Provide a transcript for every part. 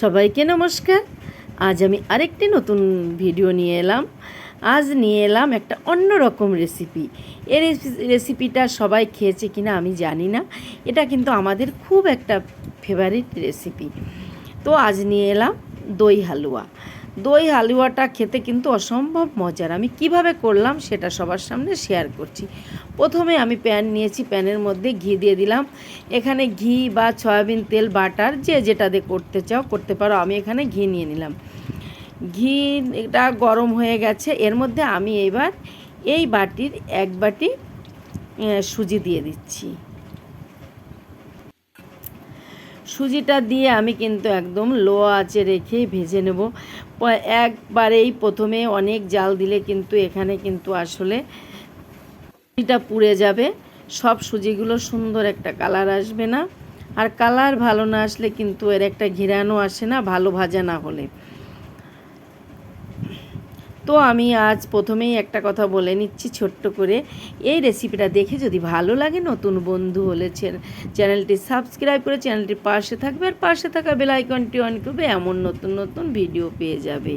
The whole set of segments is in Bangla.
সবাইকে নমস্কার। আজ আমি আরেকটি নতুন ভিডিও নিয়ে এলাম। আজ নিয়ে এলাম একটা অন্য রকম রেসিপি এই রেসিপিটা সবাই খেয়েছে কিনা আমি জানি না। এটা কিন্তু আমাদের খুব একটা ফেভারিট রেসিপি তো আজ নিয়ে এলাম দই হালুয়া। দই হালুয়াটা খেতে কিন্তু অসম্ভব মজার। আমি কীভাবে করলাম সেটা সবার সামনে শেয়ার করছি। প্রথমে আমি প্যান নিয়েছি, প্যানের মধ্যে ঘি দিয়ে দিলাম। এখানে ঘি বা সয়াবিন তেল, বাটার, যে যেটা দিয়ে করতে চাও, করতে পারো। আমি এখানে ঘি নিয়ে নিলাম। ঘি এটা গরম হয়ে গেছে। এর মধ্যে আমি এবার এই বাটির এক বাটি সুজি দিয়ে দিচ্ছি। সুজিটা দিয়ে আমি কিন্তু একদম লো আঁচে রেখে ভেজে নেব। একবারেই প্রথমে অনেক জাল দিলে কিন্তু এখানে কিন্তু আসলে সুজিটা পুড়ে যাবে। সব সুজিগুলো সুন্দর একটা কালার আসবে না। আর কালার ভালো না আসলে কিন্তু এর একটা ঘিরানো আসে না, ভালো ভাজা না হলে। তো আমি আজ প্রথমেই একটা কথা বলে নিচ্ছি ছোট্ট করে। এই রেসিপিটা দেখে যদি ভালো লাগে, নতুন বন্ধু হলে চ্যানেলটি সাবস্ক্রাইব করে চ্যানেলটির পাশে থাকবে আর পাশে থাকা বেল আইকনটি অন করবে, এমন নতুন নতুন ভিডিও পেয়ে যাবে।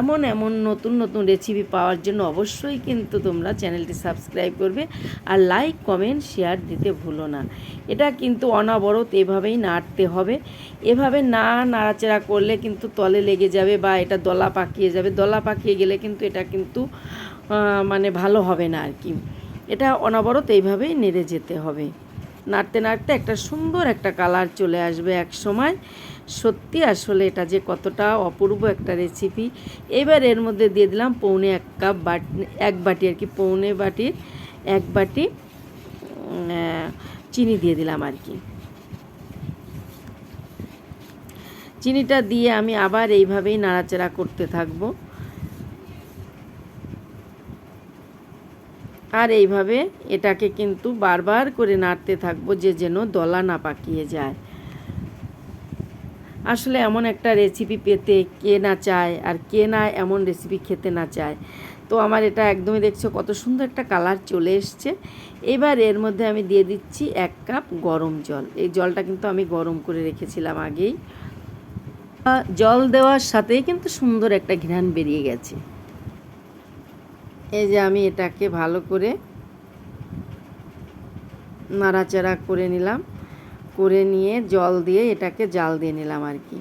এমন এমন নতুন নতুন রেসিপি পাওয়ার জন্য অবশ্যই কিন্তু তোমরা চ্যানেলটি সাবস্ক্রাইব করবে আর লাইক কমেন্ট শেয়ার দিতে ভুলো না। এটা কিন্তু অনবরত এভাবেই নাড়তে হবে। এভাবে না নাড়াচাড়া করলে কিন্তু তলে লেগে যাবে বা এটা দলা পাকিয়ে যাবে। দলা পাকিয়ে গেলে কিন্তু এটা কিন্তু মানে ভালো হবে না আর কি এটা অনবরত এইভাবেই নেড়ে যেতে হবে। নাড়তে নাড়তে একটা সুন্দর একটা কালার চলে আসবে এক সময়। সত্যি আসলে এটা যে কতটা অপূর্ব একটা রেসিপি এবার এর মধ্যে দিয়ে দিলাম পৌনে এক কাপ বাটি, এক বাটি আর কি পৌনে বাটির এক বাটি চিনি দিয়ে দিলাম আর কি চিনিটা দিয়ে আমি আবার এইভাবেই নাড়াচাড়া করতে থাকব। আর এইভাবে এটাকে কিন্তু বারবার করে নাড়তে থাকব যে যেন দলা না পাকিয়ে যায়। আসলে এমন একটা রেসিপি পেতে কে না চায় আর কে না এমন রেসিপি খেতে না চায়। তো আমার এটা একদমই দেখছ কত সুন্দর একটা কালার চলে এসছে। এবার এর মধ্যে আমি দিয়ে দিচ্ছি এক কাপ গরম জল। এই জলটা কিন্তু আমি গরম করে রেখেছিলাম আগেই। জল দেওয়ার সাথেই কিন্তু সুন্দর একটা ঘ্রাণ বেরিয়ে গেছে। এই যে আমি এটাকে ভালো করে নাড়াচাড়া করে নিলাম। করে নিয়ে জল দিয়ে এটাকে জাল দিয়ে নিলাম আর কি।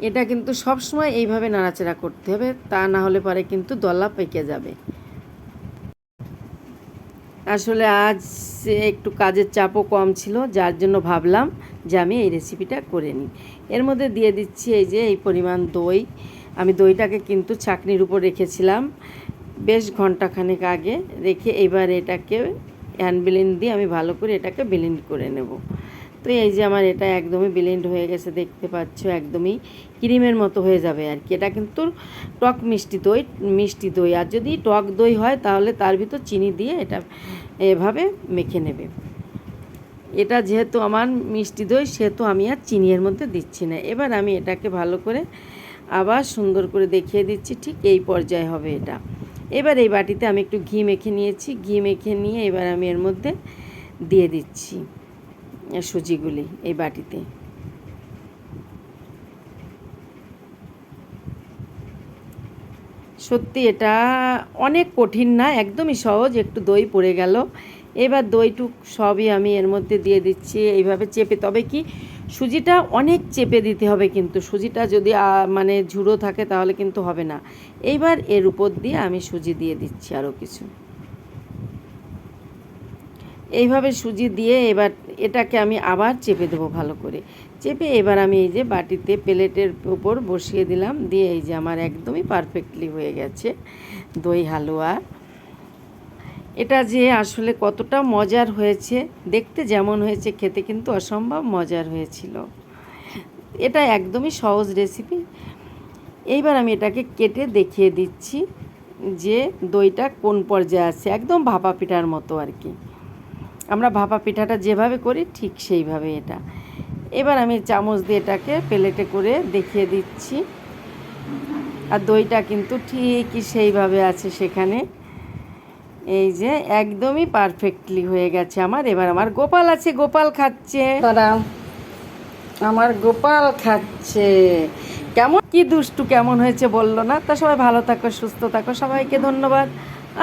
এটা কিন্তু সবসময় এইভাবে নাড়াচাড়া করতে হবে, তা না হলে পরে কিন্তু দলা পেকে যাবে। আসলে আজ একটু কাজের চাপও কম ছিল, যার জন্য ভাবলাম যে আমি এই রেসিপিটা করে নিই। এর মধ্যে দিয়ে দিচ্ছি এই যে, এই পরিমাণ দই। আমি দইটাকে কিন্তু চাকনির উপর রেখেছিলাম বেশ ঘন্টাখানেক আগে। রেখে এবার এটাকে হ্যান্ড দিয়ে আমি ভালো করে এটাকে বিলিন করে নেব। তো এই যে আমার এটা একদমই ব্লেন্ড হয়ে গেছে, দেখতে পাচ্ছ, একদমই ক্রিমের মতো হয়ে যাবে আর কি। এটা কিন্তু টক মিষ্টি দই মিষ্টি দই। আর যদি টক দই হয়, তাহলে তার ভিতর চিনি দিয়ে এটা এভাবে মেখে নেবে। এটা যেহেতু আমার মিষ্টি দই, সেহেতু আমি আর চিনি এর মধ্যে দিচ্ছি না। এবার আমি এটাকে ভালো করে আবার সুন্দর করে দেখিয়ে দিচ্ছি, ঠিক এই পর্যায়ে হবে এটা। এবার এই বাটিতে আমি একটু ঘি মেখে নিয়েছি। ঘি মেখে নিয়ে এবার আমি এর মধ্যে দিয়ে দিচ্ছি। সুজিগুলি এই বাটিতে। সত্যি এটা অনেক কঠিন না, একদমই সহজ, একটু দই পড়ে গেল। এবার দইটুক সবই আমি এর মধ্যে দিয়ে দিচ্ছি, এইভাবে চেপে। তবে কি, সুজিটা অনেক চেপে দিতে হবে কিন্তু, সুজিটা যদি মানে ঝুড়ো থাকে তাহলে কিন্তু হবে না। এইবার এর উপর দিয়ে আমি সুজি দিয়ে দিচ্ছি আরও কিছু। এইভাবে সুজি দিয়ে এবার এটাকে আমি আবার চেপে দেবো ভালো করে। চেপে এবার আমি এই যে বাটিতে প্লেটের উপর বসিয়ে দিলাম। দিয়ে এই যে আমার একদমই পারফেক্টলি হয়ে গেছে দই হালুয়া। এটা যে আসলে কতটা মজার হয়েছে, দেখতে যেমন হয়েছে, খেতে কিন্তু অসম্ভব মজার হয়েছিল। এটা একদমই সহজ রেসিপি এইবার আমি এটাকে কেটে দেখিয়ে দিচ্ছি যে দইটা কোন পর্যায়ে আছে, একদম ভাপা পিঠার মতো আর কি। আমরা ভাপা পিঠাটা যেভাবে করি ঠিক সেইভাবে এটা। এবার আমি চামচ দিয়ে এটাকে প্লেটে করে দেখিয়ে দিচ্ছি। আর দইটা কিন্তু ঠিকই সেইভাবে আছে সেখানে। এই যে একদমই পারফেক্টলি হয়ে গেছে আমার। এবার আমার গোপাল আছে গোপাল খাচ্ছে। আমার গোপাল খাচ্ছে। কেমন? কি দুষ্টু কেমন হয়েছে বলল না? তা সবাই ভালো থাকো সুস্থ থাকো সবাইকে ধন্যবাদ।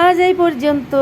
আজ এই পর্যন্ত।